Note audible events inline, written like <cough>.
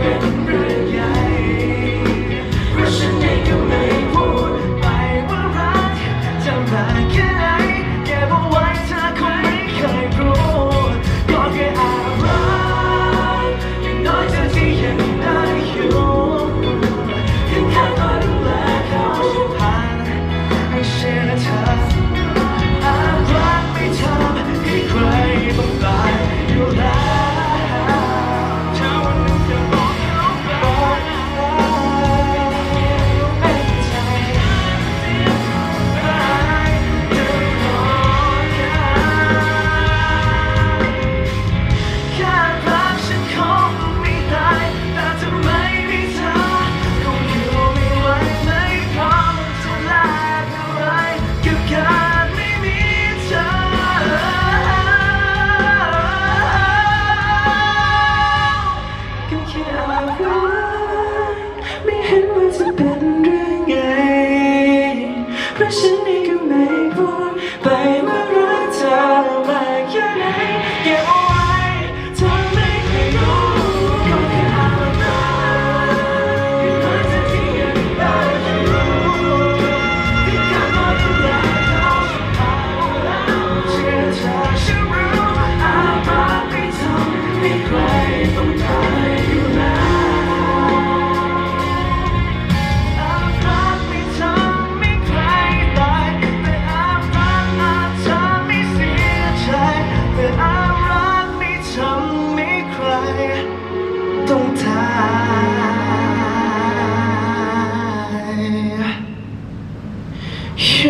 been ฉันเองก็ไม่พูดไปว่ารักเธอมากแค่ไหนเก็บเอาไว้เธอไม่เคยรู้ค่าว่าเธอเป็นคนที่ที่ยังได้รู้ที่ทำมาทุกอย่างเรเอาเจอเธอฉัรู้อาบไม่ทำไม่ใครต้อง Sure. <laughs>